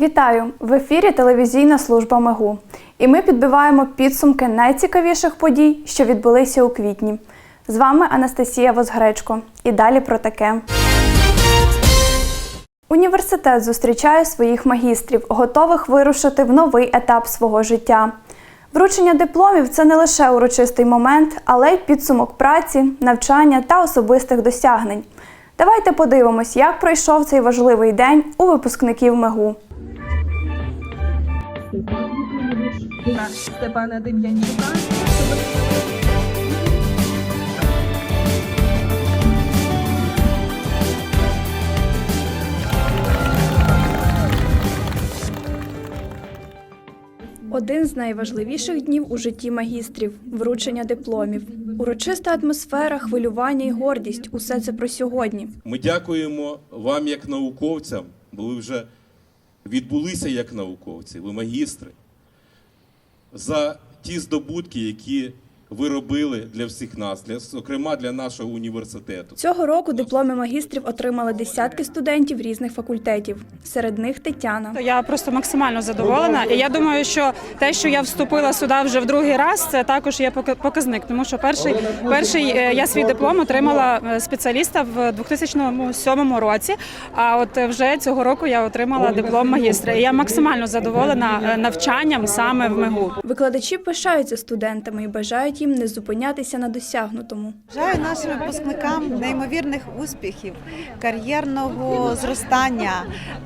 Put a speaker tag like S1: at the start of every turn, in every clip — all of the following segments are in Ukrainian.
S1: Вітаю! В ефірі телевізійна служба МЕГУ. І ми підбиваємо підсумки найцікавіших подій, що відбулися у квітні. З вами Анастасія Возгречко. І далі про таке. Університет зустрічає своїх магістрів, готових вирушити в новий етап свого життя. Вручення дипломів це не лише урочистий момент, але й підсумок праці, навчання та особистих досягнень. Давайте подивимось, як пройшов цей важливий день у випускників МЕГУ.
S2: Степана Дем'янчука.
S1: Один з найважливіших днів у житті магістрів вручення дипломів. Урочиста атмосфера, хвилювання і гордість усе це про сьогодні.
S3: Ми дякуємо вам як науковцям, бо ви вже відбулися як науковці, ви магістри, за ті здобутки, які ви робили для всіх нас, для, зокрема для нашого університету.
S1: Цього року дипломи магістрів отримали десятки студентів різних факультетів. Серед них Тетяна.
S4: Я просто максимально задоволена. І я думаю, що те, що я вступила сюди вже в другий раз, це також є показник. Тому що перший, перший е, я свій диплом отримала е, спеціаліста в 2007 році. А от е, вже цього року я отримала диплом магістра. І я максимально задоволена навчанням саме в МИГУ.
S1: Викладачі пишаються студентами і бажають їм не зупинятися на досягнутому.
S5: Бажаю нашим випускникам неймовірних успіхів, кар'єрного зростання,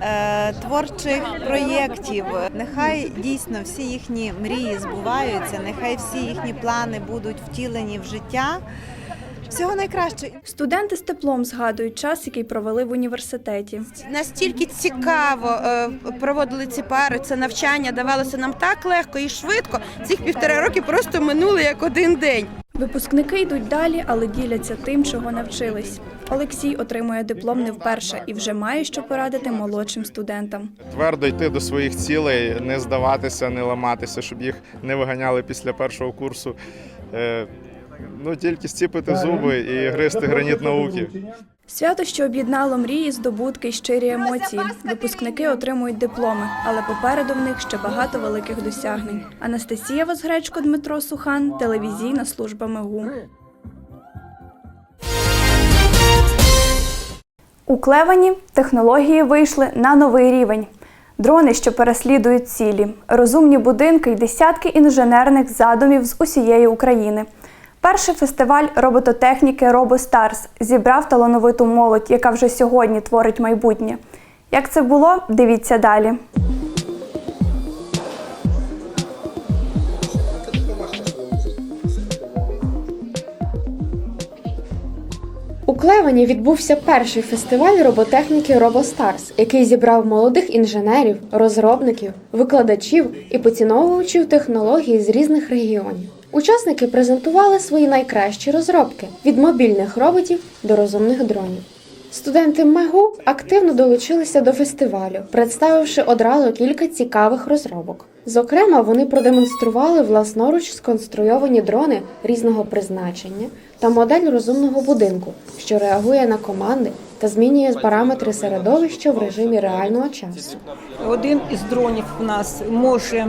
S5: е, творчих проєктів. Нехай дійсно всі їхні мрії збуваються, нехай всі їхні плани будуть втілені в життя. Всього найкраще.
S1: Студенти з теплом згадують час, який провели в університеті.
S6: Настільки цікаво е, проводили ці пари, це навчання давалося нам так легко і швидко. Цих півтора роки просто минули як один день.
S1: Випускники йдуть далі, але діляться тим, чого навчились. Олексій отримує диплом не вперше і вже має що порадити молодшим студентам.
S7: твердо йти до своїх цілей, не здаватися, не ламатися, щоб їх не виганяли після першого курсу. Ну, тільки зціпити зуби і гризти граніт науки.
S1: Свято, що об'єднало мрії, здобутки й щирі емоції. Випускники отримують дипломи, але попереду в них ще багато великих досягнень. Анастасія Возгречко, Дмитро Сухан, телевізійна служба МЕГУ. У Клевані технології вийшли на новий рівень. Дрони, що переслідують цілі, розумні будинки й десятки інженерних задумів з усієї України. Перший фестиваль робототехніки RoboStars зібрав талановиту молодь, яка вже сьогодні творить майбутнє. Як це було, дивіться далі.
S8: У Клевані відбувся перший фестиваль роботехніки RoboStars, який зібрав молодих інженерів, розробників, викладачів і поціновувачів технологій з різних регіонів. Учасники презентували свої найкращі розробки від мобільних роботів до розумних дронів. Студенти МЕГУ активно долучилися до фестивалю, представивши одразу кілька цікавих розробок. Зокрема, вони продемонстрували власноруч сконструйовані дрони різного призначення та модель розумного будинку, що реагує на команди та змінює параметри середовища в режимі реального часу.
S2: Один із дронів у нас може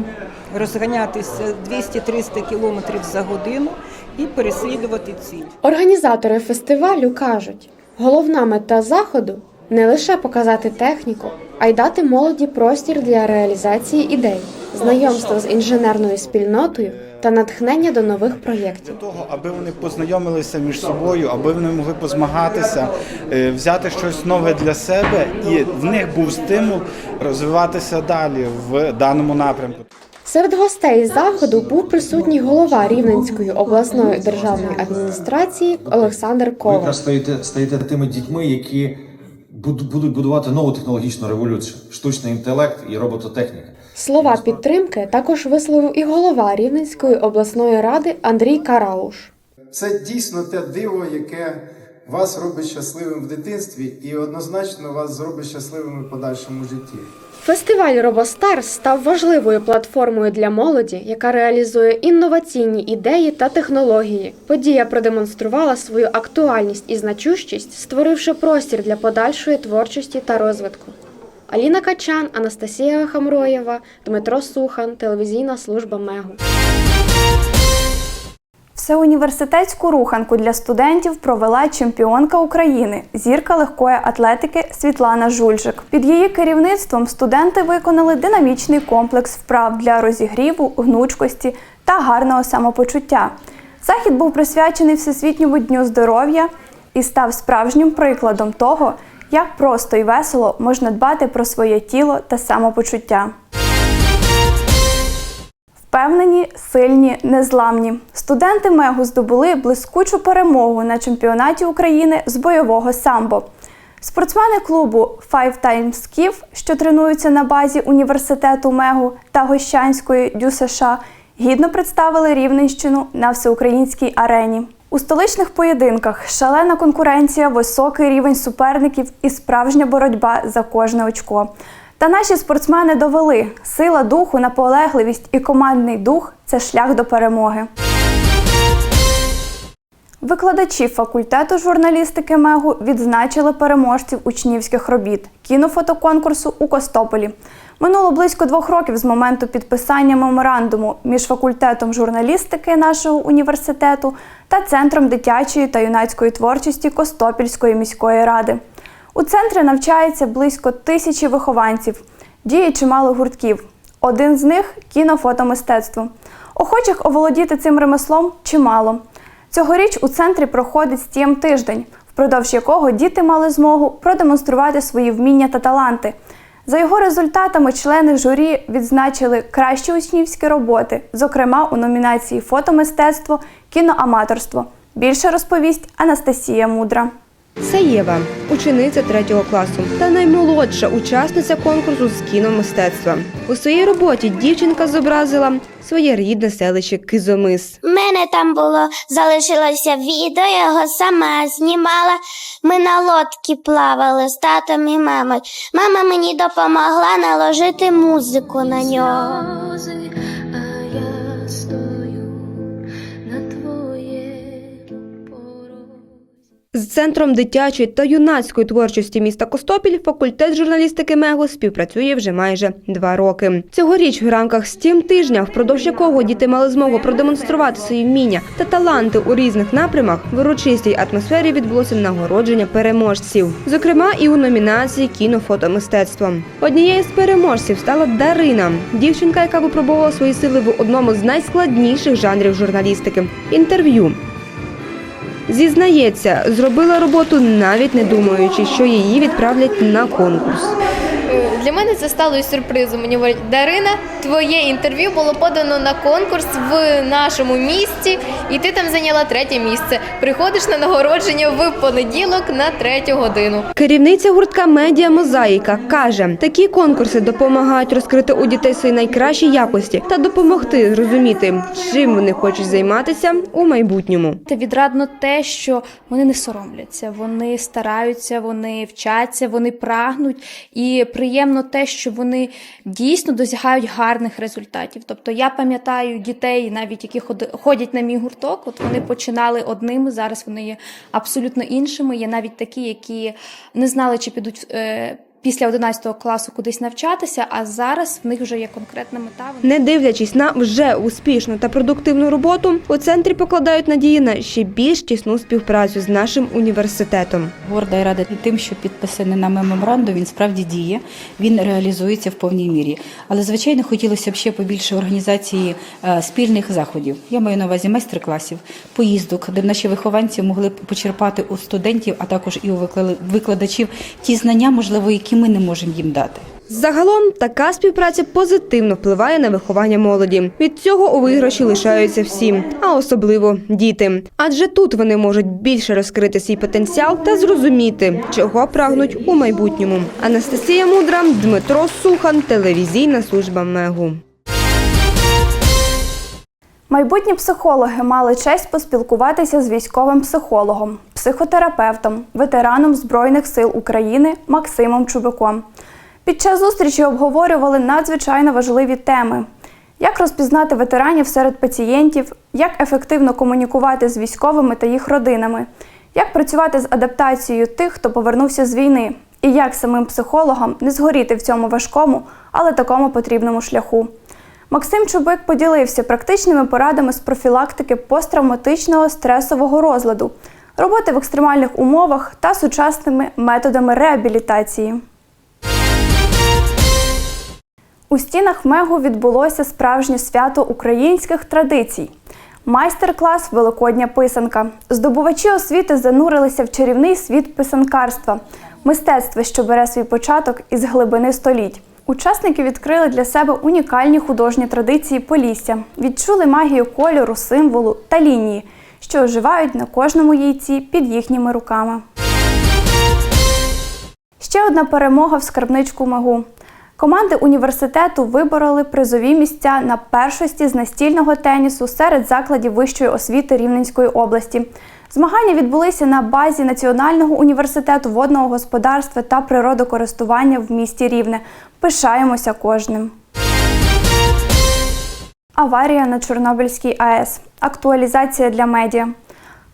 S2: розганятися 200-300 км за годину і переслідувати ціль.
S8: Організатори фестивалю кажуть, головна мета заходу не лише показати техніку, а й дати молоді простір для реалізації ідей, знайомства з інженерною спільнотою та натхнення до нових проєктів.
S9: Для того, аби вони познайомилися між собою, аби вони могли позмагатися, е, взяти щось нове для себе, і в них був стимул розвиватися далі в даному напрямку.
S8: Серед гостей заходу був присутній голова Рівненської обласної державної адміністрації Олександр
S10: Ви
S8: Коваль.
S10: якраз стаєте, стаєте тими дітьми, які будуть будувати нову технологічну революцію, штучний інтелект і робототехніка.
S8: Слова підтримки також висловив і голова Рівненської обласної ради Андрій Карауш.
S11: Це дійсно те диво, яке вас робить щасливим в дитинстві і однозначно вас зробить щасливим і в подальшому житті.
S8: Фестиваль RoboStars став важливою платформою для молоді, яка реалізує інноваційні ідеї та технології. Подія продемонструвала свою актуальність і значущість, створивши простір для подальшої творчості та розвитку. Аліна Качан, Анастасія Хамроєва, Дмитро Сухан, телевізійна служба Мегу.
S1: Всеуніверситетську руханку для студентів провела чемпіонка України, зірка легкої атлетики Світлана Жульжик. Під її керівництвом студенти виконали динамічний комплекс вправ для розігріву, гнучкості та гарного самопочуття. Захід був присвячений Всесвітньому дню здоров'я і став справжнім прикладом того, як просто і весело можна дбати про своє тіло та самопочуття. Впевнені, сильні, незламні. Студенти МЕГУ здобули блискучу перемогу на чемпіонаті України з бойового самбо. Спортсмени клубу Five Times Kyiv, що тренуються на базі університету МЕГУ та Гощанської ДЮ США, гідно представили Рівненщину на всеукраїнській арені. У столичних поєдинках шалена конкуренція, високий рівень суперників і справжня боротьба за кожне очко. Та наші спортсмени довели, сила духу, наполегливість і командний дух це шлях до перемоги. Викладачі факультету журналістики МЕГУ відзначили переможців учнівських робіт кінофотоконкурсу у Костополі. Минуло близько двох років з моменту підписання меморандуму між факультетом журналістики нашого університету та Центром дитячої та юнацької творчості Костопільської міської ради. У центрі навчається близько тисячі вихованців, діє чимало гуртків. Один з них кінофотомистецтво. Охочих оволодіти цим ремеслом чимало. Цьогоріч у центрі проходить стім тиждень, впродовж якого діти мали змогу продемонструвати свої вміння та таланти. За його результатами члени журі відзначили кращі учнівські роботи, зокрема у номінації Фотомистецтво, кіноаматорство. Більше розповість Анастасія Мудра.
S12: Це Єва, учениця третього класу та наймолодша учасниця конкурсу з кіномистецтва. У своїй роботі дівчинка зобразила своє рідне селище Кизомис.
S13: У мене там було залишилося відео, я його сама знімала. Ми на лодці плавали з татом і мамою. Мама мені допомогла наложити музику на нього.
S12: З центром дитячої та юнацької творчості міста Костопіль факультет журналістики МЕГУ співпрацює вже майже два роки. Цьогоріч в рамках стім тижня, впродовж якого діти мали змогу продемонструвати свої вміння та таланти у різних напрямах, в урочистій атмосфері відбулося нагородження переможців, зокрема і у номінації кінофотомистецтво. Однією з переможців стала Дарина, дівчинка, яка випробувала свої сили в одному з найскладніших жанрів журналістики інтерв'ю. Зізнається, зробила роботу навіть не думаючи, що її відправлять на конкурс.
S14: Для мене це стало сюрпризом. Мені говорять, Дарина, твоє інтерв'ю було подано на конкурс в нашому місті, і ти там зайняла третє місце. Приходиш на нагородження в понеділок на третю годину.
S12: Керівниця гуртка Медіа Мозаїка каже, такі конкурси допомагають розкрити у дітей свої найкращі якості та допомогти зрозуміти, чим вони хочуть займатися у майбутньому.
S15: Це відрадно те, що вони не соромляться, вони стараються, вони вчаться, вони прагнуть, і приємно те, що вони дійсно досягають гарних результатів. Тобто я пам'ятаю дітей, навіть які ходять на мій гурток, от вони починали одними, зараз вони є абсолютно іншими. Є навіть такі, які не знали, чи підуть. Е, Після 11 класу кудись навчатися, а зараз в них вже є конкретна мета.
S12: Не дивлячись на вже успішну та продуктивну роботу, у центрі покладають надії на ще більш тісну співпрацю з нашим університетом.
S16: Горда і рада тим, що підписаний нами меморандум, він справді діє, він реалізується в повній мірі. Але, звичайно, хотілося б ще побільше організації е, спільних заходів. Я маю на увазі майстер-класів, поїздок, де наші вихованці могли б почерпати у студентів, а також і у викла- викладачів ті знання, можливо, які ми не можемо їм дати.
S12: Загалом така співпраця позитивно впливає на виховання молоді. Від цього у виграші лишаються всі, а особливо діти. Адже тут вони можуть більше розкрити свій потенціал та зрозуміти, чого прагнуть у майбутньому. Анастасія Мудра, Дмитро Сухан, телевізійна служба Мегу.
S1: Майбутні психологи мали честь поспілкуватися з військовим психологом, психотерапевтом, ветераном Збройних сил України Максимом Чубиком. Під час зустрічі обговорювали надзвичайно важливі теми: як розпізнати ветеранів серед пацієнтів, як ефективно комунікувати з військовими та їх родинами, як працювати з адаптацією тих, хто повернувся з війни, і як самим психологам не згоріти в цьому важкому, але такому потрібному шляху. Максим Чубик поділився практичними порадами з профілактики посттравматичного стресового розладу, роботи в екстремальних умовах та сучасними методами реабілітації. У стінах Мегу відбулося справжнє свято українських традицій. Майстер-клас Великодня писанка. Здобувачі освіти занурилися в чарівний світ писанкарства, мистецтва, що бере свій початок із глибини століть. Учасники відкрили для себе унікальні художні традиції Полісся, відчули магію кольору, символу та лінії, що оживають на кожному яйці під їхніми руками. Ще одна перемога в скарбничку Магу. Команди університету вибороли призові місця на першості з настільного тенісу серед закладів вищої освіти Рівненської області. Змагання відбулися на базі Національного університету водного господарства та природокористування в місті Рівне. Пишаємося кожним. Аварія на Чорнобильській АЕС. Актуалізація для медіа.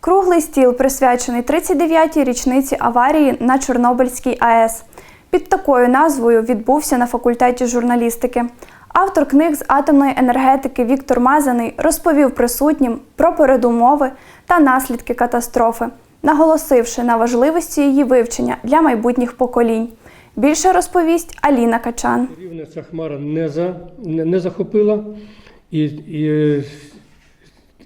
S1: Круглий стіл присвячений 39-й річниці аварії на Чорнобильській АЕС. Під такою назвою відбувся на факультеті журналістики. Автор книг з атомної енергетики Віктор Мазаний розповів присутнім про передумови та наслідки катастрофи, наголосивши на важливості її вивчення для майбутніх поколінь. Більше розповість Аліна Качан.
S17: Рівне ця хмара не, за, не, не захопила, і, і е,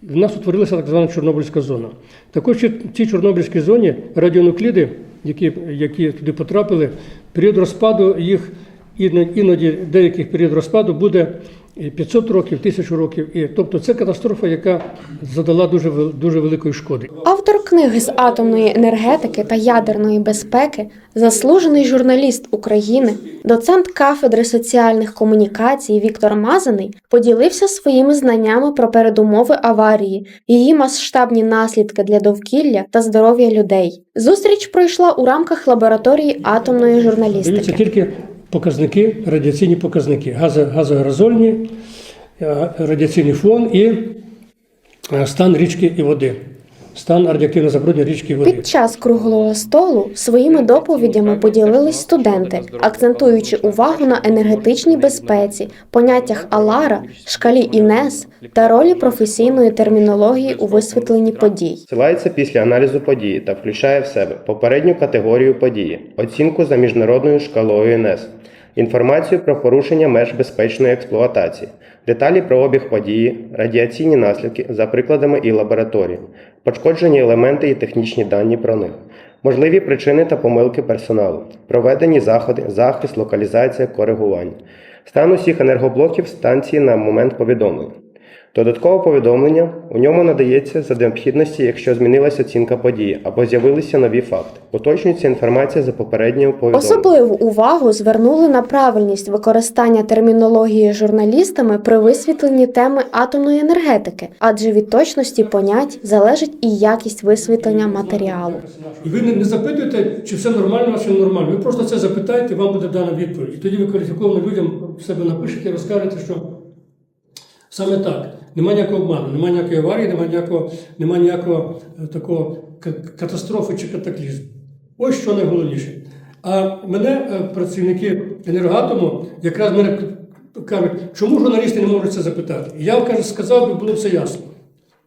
S17: в нас утворилася так звана Чорнобильська зона. Також в цій Чорнобильській зоні радіонукліди, які, які туди потрапили, період розпаду їх іноді, деяких період розпаду буде 500 років, 1000 років. І, тобто це катастрофа, яка задала дуже, дуже великої шкоди.
S8: Автор книги з атомної енергетики та ядерної безпеки, заслужений журналіст України, доцент кафедри соціальних комунікацій Віктор Мазаний поділився своїми знаннями про передумови аварії, її масштабні наслідки для довкілля та здоров'я людей. Зустріч пройшла у рамках лабораторії атомної журналістики.
S17: тільки показники, радіаційні показники, газо, газоаерозольні, е, радіаційний фон і е, стан річки і води, стан радіоактивно забруднення річки води.
S8: Під час круглого столу своїми доповідями поділились студенти, акцентуючи увагу на енергетичній безпеці, поняттях Алара, шкалі Інес та ролі професійної термінології у висвітленні подій.
S18: Силається після аналізу події та включає в себе попередню категорію події, оцінку за міжнародною шкалою НС, інформацію про порушення меж безпечної експлуатації, деталі про обіг події, радіаційні наслідки за прикладами і лабораторії, пошкоджені елементи і технічні дані про них, можливі причини та помилки персоналу, проведені заходи, захист, локалізація, коригування, стан усіх енергоблоків станції на момент повідомлення. Додаткове повідомлення у ньому надається за необхідності, якщо змінилася оцінка події або з'явилися нові факти. Уточнюється інформація за попереднім повідомленням.
S8: Особливу увагу звернули на правильність використання термінології журналістами при висвітленні теми атомної енергетики, адже від точності понять залежить і якість висвітлення матеріалу.
S17: І ви не, запитуєте, чи все нормально, чи не нормально. Ви просто це запитаєте, вам буде дана відповідь. І тоді ви кваліфікованим людям в себе напишете і розкажете, що саме так. Немає ніякого обману, немає ніякої аварії, немає ніякого, нема ніякого е, такого катастрофи чи катаклізму. Ось що найголовніше. А мене е, працівники енергатому якраз мене кажуть, чому журналісти не можуть це запитати? І я кажу, сказав би, було все ясно.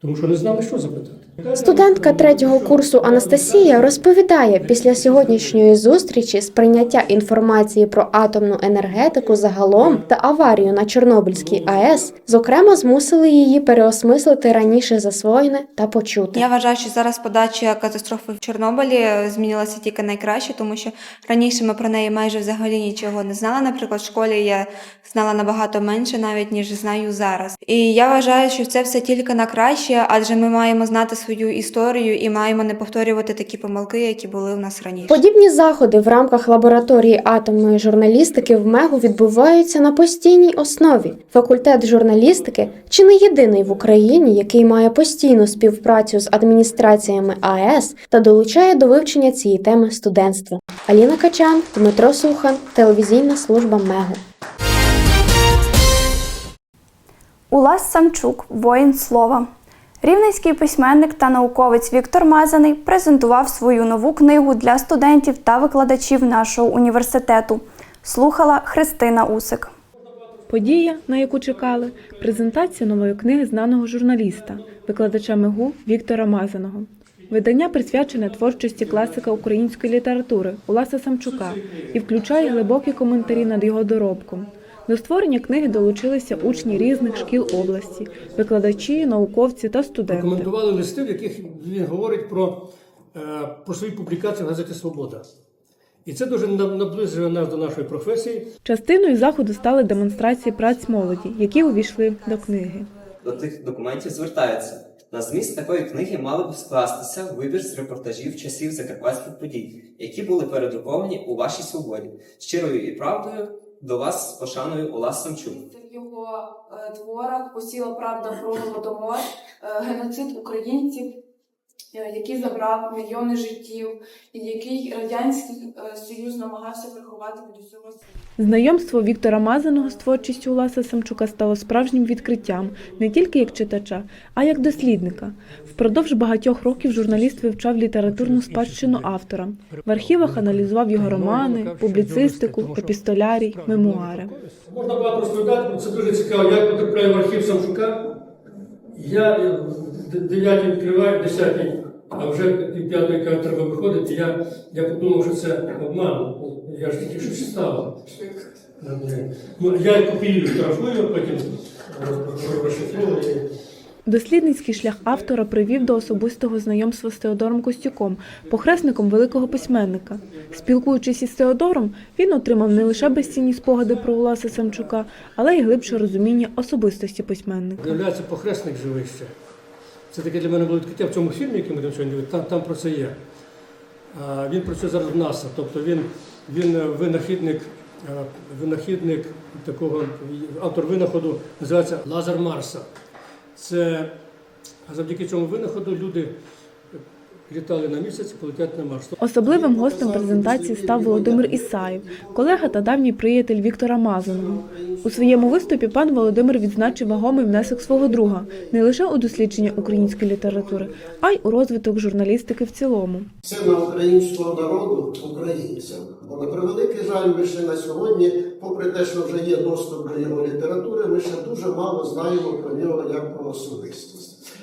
S17: Тому що не знали, що запитати.
S8: Студентка третього курсу Анастасія розповідає, після сьогоднішньої зустрічі сприйняття інформації про атомну енергетику загалом та аварію на Чорнобильській АЕС, зокрема, змусили її переосмислити раніше засвоєне та почуте.
S19: Я вважаю, що зараз подача катастрофи в Чорнобилі змінилася тільки найкраще, тому що раніше ми про неї майже взагалі нічого не знали. Наприклад, в школі я знала набагато менше, навіть ніж знаю зараз. І я вважаю, що це все тільки на краще, адже ми маємо знати свою історію і маємо не повторювати такі помилки, які були у нас раніше.
S8: Подібні заходи в рамках лабораторії атомної журналістики в МЕГУ відбуваються на постійній основі. Факультет журналістики чи не єдиний в Україні, який має постійну співпрацю з адміністраціями АЕС та долучає до вивчення цієї теми студентство. Аліна Качан, Дмитро Сухан, телевізійна служба МЕГУ.
S1: Улас Самчук, воїн слова. Рівненський письменник та науковець Віктор Мазаний презентував свою нову книгу для студентів та викладачів нашого університету. Слухала Христина Усик.
S20: Подія, на яку чекали, презентація нової книги знаного журналіста, викладача МИГУ Віктора Мазаного. Видання присвячене творчості класика української літератури Уласа Самчука і включає глибокі коментарі над його доробком. До створення книги долучилися учні різних шкіл області, викладачі, науковці та студенти.
S17: Рекомендували листи, в яких він говорить про, е, про свої публікації в газеті Свобода. І це дуже наб- наближує нас до нашої професії.
S20: Частиною заходу стали демонстрації праць молоді, які увійшли до книги.
S21: до тих документів звертаються. На зміст такої книги мали б скластися вибір з репортажів часів закарпатських подій, які були передруковані у вашій свободі. Щирою і правдою до вас з пошаною Олас Самчук.
S22: В його е, творах посіла правда про голодомор, е, геноцид українців, який забрав мільйони життів, і який радянський е, союз намагався приховати від усього світу.
S20: Знайомство Віктора Мазаного з творчістю Уласа Самчука стало справжнім відкриттям не тільки як читача, а як дослідника. Впродовж багатьох років журналіст вивчав літературну спадщину автора. В архівах аналізував його романи, публіцистику, епістолярій, мемуари.
S17: Можна багато розповідати, це дуже цікаво. Я потрапляю в архів Самчука, я дев'ятий відкриваю, 10 а вже п'ятої коли треба виходити. Я, я подумав, що це обман. Я ж тільки щось читав. Ну, я копію штрафую, потім роз- розшифровую.
S20: Дослідницький шлях автора привів до особистого знайомства з Теодором Костюком, похресником великого письменника. Спілкуючись із Теодором, він отримав не лише безцінні спогади про Уласа Самчука, але й глибше розуміння особистості письменника.
S17: Виявляється, похресник живий ще. Це таке для мене було відкриття в цьому фільмі, який ми там сьогодні там, там про це є. Він працює зараз в НАСА, тобто він, він винахідник, е, винахідник такого, автор винаходу називається Лазар Марса. Це завдяки цьому винаходу люди літали на місяць, полетять на Марс.
S20: Особливим гостем презентації став Володимир Ісаєв, колега та давній приятель Віктора Мазаного. У своєму виступі пан Володимир відзначив вагомий внесок свого друга не лише у дослідження української літератури, а й у розвиток журналістики в цілому.
S23: Це на українського народу, українцям. На превеликий жаль, ми ще на сьогодні, попри те, що вже є доступ до його літератури, ми ще дуже мало знаємо про нього як про особистість.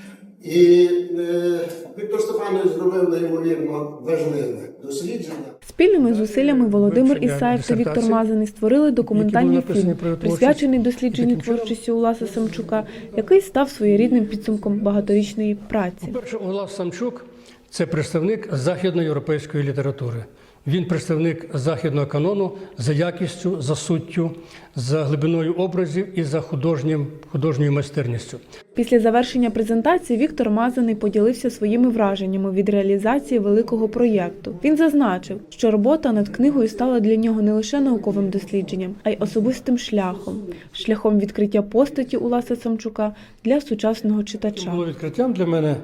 S23: І е, Віктор Степанович зробив неймовірно важливе дослідження.
S20: Спільними зусиллями Володимир Ісаєв та Віктор Мазаний створили документальний фільм,
S17: про
S20: присвячений дослідженню творчості Уласа Самчука, який став своєрідним підсумком багаторічної праці.
S17: По-перше, Олас Самчук це представник західноєвропейської літератури. Він представник західного канону за якістю, за суттю, за глибиною образів і за художнім, художньою майстерністю.
S20: Після завершення презентації Віктор Мазаний поділився своїми враженнями від реалізації великого проєкту. Він зазначив, що робота над книгою стала для нього не лише науковим дослідженням, а й особистим шляхом, шляхом відкриття постаті Уласа Самчука для сучасного
S17: Це
S20: читача.
S17: було відкриттям для мене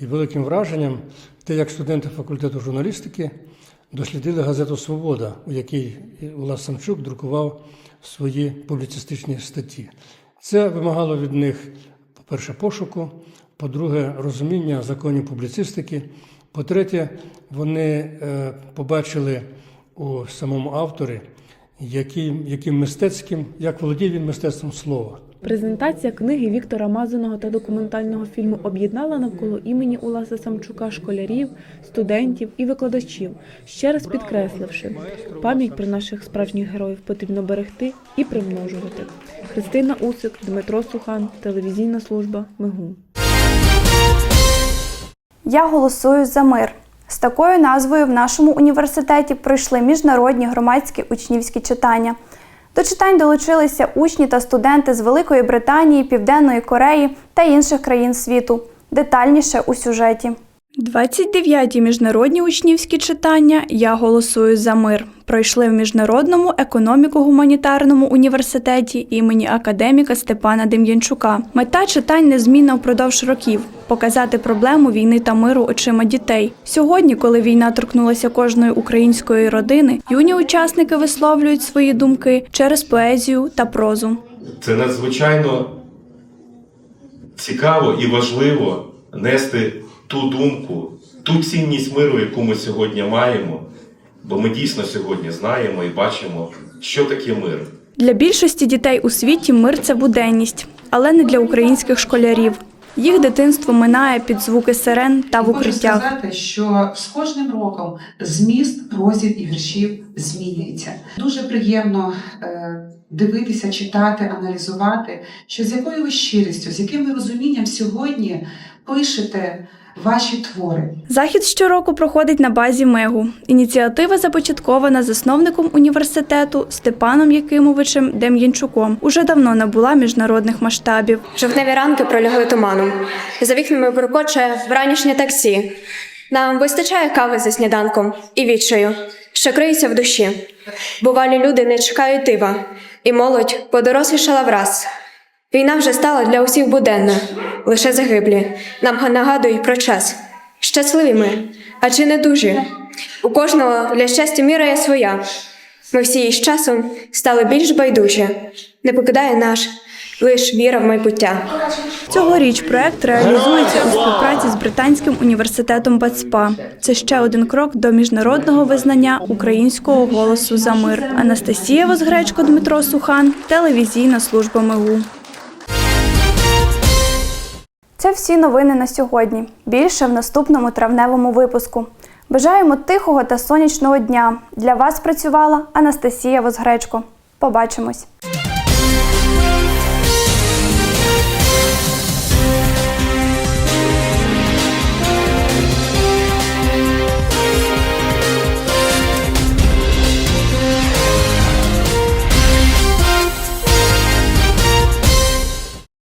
S17: і великим враженням, те, як студенти факультету журналістики дослідили газету Свобода, у якій Улас Самчук друкував свої публіцистичні статті. Це вимагало від них, по-перше, пошуку, по-друге, розуміння законів публіцистики. По-третє, вони е, побачили у самому авторі, яким, яким мистецьким, як володів він мистецтвом слова.
S20: Презентація книги Віктора Мазаного та документального фільму об'єднала навколо імені Уласа Самчука школярів, студентів і викладачів, ще раз підкресливши, пам'ять про наших справжніх героїв потрібно берегти і примножувати. Христина Усик, Дмитро Сухан, телевізійна служба МИГУ.
S1: Я голосую за мир. З такою назвою в нашому університеті пройшли міжнародні громадські учнівські читання. До читань долучилися учні та студенти з Великої Британії, Південної Кореї та інших країн світу. Детальніше у сюжеті. 29-ті міжнародні учнівські читання Я голосую за мир пройшли в міжнародному економіко-гуманітарному університеті імені академіка Степана Дем'янчука. Мета читань незмінна впродовж років показати проблему війни та миру очима дітей. Сьогодні, коли війна торкнулася кожної української родини, юні учасники висловлюють свої думки через поезію та прозу.
S3: Це надзвичайно цікаво і важливо нести ту думку, ту цінність миру, яку ми сьогодні маємо, бо ми дійсно сьогодні знаємо і бачимо, що таке мир.
S1: Для більшості дітей у світі мир це буденність, але не для українських школярів. Їх дитинство минає під звуки сирен та в
S24: Можу
S1: укриттях.
S24: сказати, що з кожним роком зміст прозів і віршів змінюється. Дуже приємно е, дивитися, читати, аналізувати, що з якою ви щирістю, з яким ви розумінням сьогодні пишете ваші твори.
S1: Захід щороку проходить на базі МЕГУ. Ініціатива започаткована засновником університету Степаном Якимовичем Дем'янчуком. Уже давно набула міжнародних масштабів.
S25: Жовтневі ранки пролягли туманом. За вікнами буркоче вранішнє таксі. Нам вистачає кави за сніданком і відчаю, що криється в душі. Бувалі люди не чекають дива, і молодь подорослішала враз. Війна вже стала для усіх буденна, лише загиблі. Нам нагадують про час. Щасливі ми, а чи не дужі? У кожного для щастя міра є своя. Ми всі із часом стали більш байдужі. Не покидає наш лиш віра в майбуття.
S1: Цьогоріч проект реалізується у співпраці з британським університетом Бацпа. Це ще один крок до міжнародного визнання українського голосу за мир. Анастасія Возгречко, Дмитро Сухан, телевізійна служба МИГУ. Це всі новини на сьогодні. Більше в наступному травневому випуску. Бажаємо тихого та сонячного дня. Для вас працювала Анастасія Возгречко. Побачимось.